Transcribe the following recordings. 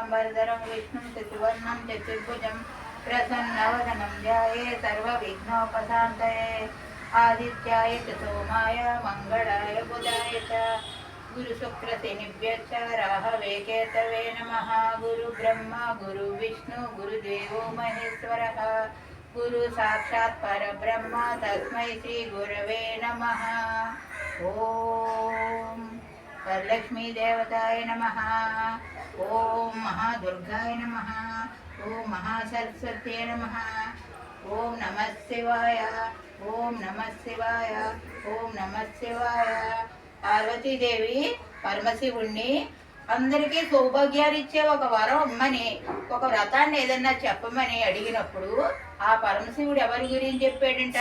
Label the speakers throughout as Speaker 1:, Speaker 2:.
Speaker 1: शुक्लाम्बरधरं विष्णुं चतुर्वर्णं चतुर्भुजं प्रसन्नवदनं ध्याये सर्वविघ्नोपशान्तये आदित्याय च सोमाय मङ्गलाय बुधाय च गुरुशुक्रशनिभ्यश्च राहवे केतवे नमः गुरुब्रह्मा गुरुविष्णु गुरुदेवो महेश्वरः गुरु साक्षात् परब्रह्म तस्मै श्रीगुरवे नमः ॐ वरलक्ष्मीदेवताय नमः ఓం మహాదుర్గాయ నమ. ఓం మహాసరస్వతి నమ. ఓం నమ శివాయ. ఓం నమ శివాయ. ఓం నమ శివాయ. పార్వతీదేవి పరమశివుణ్ణి అందరికీ సౌభాగ్యాలు ఇచ్చే ఒక వరం ఇమ్మని ఒక వ్రతాన్ని ఏదన్నా చెప్పమని అడిగినప్పుడు ఆ పరమశివుడు ఎవరి గురించి చెప్పాడంట?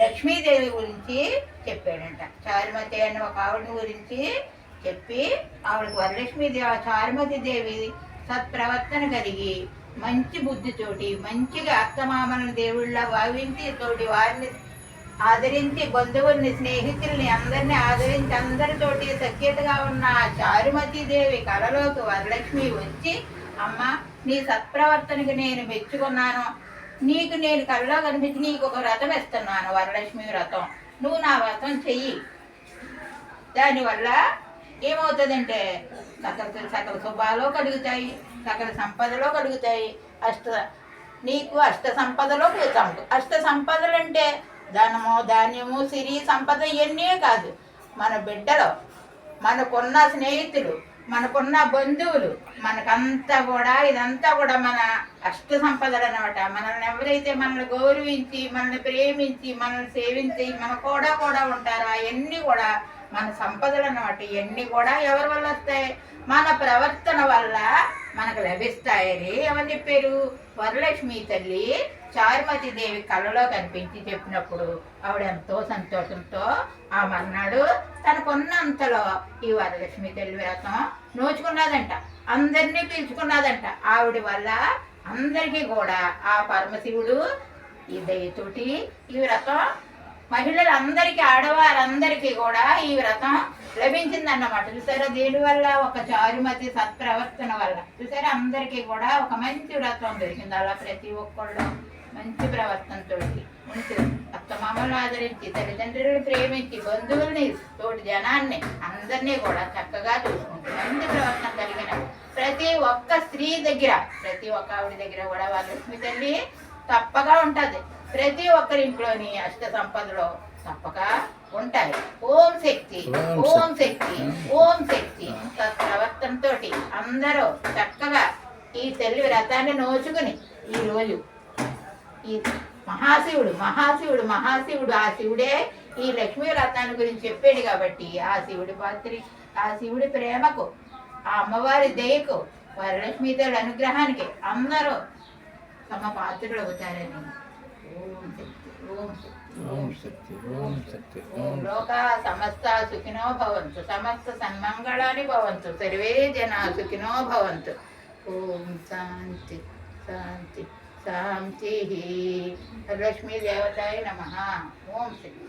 Speaker 1: లక్ష్మీదేవి గురించి చెప్పాడంట. చారుమతి అన్న ఒక ఆవిడ గురించి చెప్పి ఆవిడకి వరలక్ష్మీదేవి చారుమతి దేవి సత్ప్రవర్తన కలిగి మంచి బుద్ధితోటి మంచిగా అత్తమామల దేవుళ్ళ భావించి తోటి వారిని ఆదరించి బంధువుల్ని స్నేహితుల్ని అందరినీ ఆదరించి అందరితోటి సఖ్యతగా ఉన్న ఆ చారుమతి దేవి కలలోకి వరలక్ష్మి వచ్చి అమ్మ నీ సత్ప్రవర్తనకి నేను మెచ్చుకున్నాను. నీకు నేను కళ్ళలో కనిపించి నీకు ఒక వ్రతం ఇస్తున్నాను వరలక్ష్మి వ్రతం. నువ్వు నా వ్రతం చెయ్యి. దానివల్ల ఏమవుతుందంటే సకల సకల శుభాలు కలుగుతాయి సకల సంపదలో కలుగుతాయి. అష్ట నీకు అష్ట సంపదలో పోతాము అష్ట సంపదలు అంటే ధనము ధాన్యము సిరి సంపద ఇవన్నీ కాదు. మన బిడ్డలు మనకున్న స్నేహితులు మనకున్న బంధువులు మనకంతా కూడా ఇదంతా కూడా మన అష్ట సంపదలు అనమాట మనల్ని ఎవరైతే మనల్ని గౌరవించి మనల్ని ప్రేమించి మనల్ని సేవించి మన కూడా కూడా ఉంటారో. అవన్నీ కూడా మన సంపదలు అన్నమాట. ఇవన్నీ కూడా ఎవరి వల్ల వస్తాయి? మన ప్రవర్తన వల్ల మనకు లభిస్తాయని ఎవరు చెప్పారు? వరలక్ష్మి తల్లి చారుమతి దేవి కళ్ళలో కనిపించి చెప్పినప్పుడు ఆవిడ ఎంతో సంతోషంతో ఆ మర్నాడు తనకున్నంతలో ఈ వరలక్ష్మి తల్లి వ్రతం నోచుకున్నదంట. అందరినీ పిలుచుకున్నదంట. ఆవిడ వల్ల అందరికీ కూడా ఆ పరమశివుడు ఈ దయతోటి ఈ వ్రతం మహిళలందరికీ ఆడవారందరికీ కూడా ఈ వ్రతం లభించిందన్నమాట. చూసారా దీనివల్ల ఒక చారుమతి సత్ప్రవర్తన వల్ల. చూసారా అందరికీ కూడా ఒక మంచి వ్రతం దొరికింది. అలా ప్రతి ఒక్కళ్ళు మంచి ప్రవర్తనతో అత్తమామలు ఆదరించి తల్లిదండ్రులను ప్రేమించి బంధువుల్ని తోటి జనాన్ని అందరినీ కూడా చక్కగా చూసుకుంటూ మంచి ప్రవర్తన కలిగిన ప్రతి ఒక్క స్త్రీ దగ్గర ప్రతి ఒక్క ఆవిడ దగ్గర కూడా వాళ్ళ లక్ష్మి తల్లి తప్పగా ఉంటుంది. ప్రతి ఒక్కరి ఇంట్లోని అష్ట సంపదలో తప్పక ఉంటాయి. ఓం శక్తి ఓం శక్తి. ఓం శక్తి ప్రవర్తనతో అందరూ చక్కగా ఈ తల్లి వ్రతాన్ని నోచుకుని ఈ రోజు ఈ మహాశివుడు మహాశివుడు మహాశివుడు ఆ శివుడే ఈ లక్ష్మీ వ్రతాన్ని గురించి చెప్పాడు కాబట్టి ఆ శివుడి పాత్రి ఆ శివుడి ప్రేమకు ఆ అమ్మవారి దయకు వరలక్ష్మీ తల్లి అనుగ్రహానికి అందరూ తమ పాత్రులు అవుతారని శక్తి ఓం శక్తి
Speaker 2: ఓం శక్తి
Speaker 1: సమస్త సుఖినో భవంతు. సమస్త సన్మంగళాని భవంతు. సర్వే జనా సుఖినో భవంతు. ఓం శాంతి శాంతి శాంతి. లక్ష్మీ దేవతాయ నమ. ఓం శక్తి